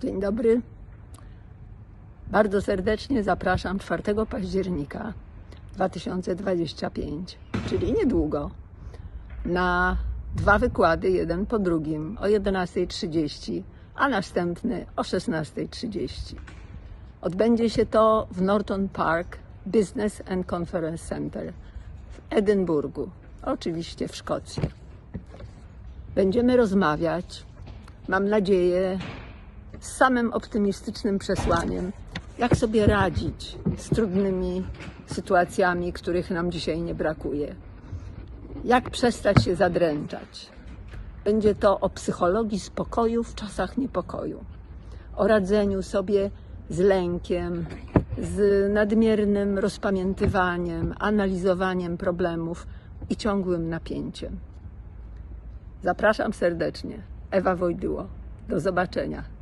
Dzień dobry. Bardzo serdecznie zapraszam 4 października 2025, czyli niedługo, na dwa wykłady, jeden po drugim, o 11.30, a następny o 16.30. Odbędzie się to w Norton Park Business and Conference Center w Edynburgu, oczywiście w Szkocji. Będziemy rozmawiać, mam nadzieję, z samym optymistycznym przesłaniem, jak sobie radzić z trudnymi sytuacjami, których nam dzisiaj nie brakuje. Jak przestać się zadręczać. Będzie to o psychologii spokoju w czasach niepokoju, o radzeniu sobie z lękiem, z nadmiernym rozpamiętywaniem, analizowaniem problemów i ciągłym napięciem. Zapraszam serdecznie. Ewa Wojdyło. Do zobaczenia.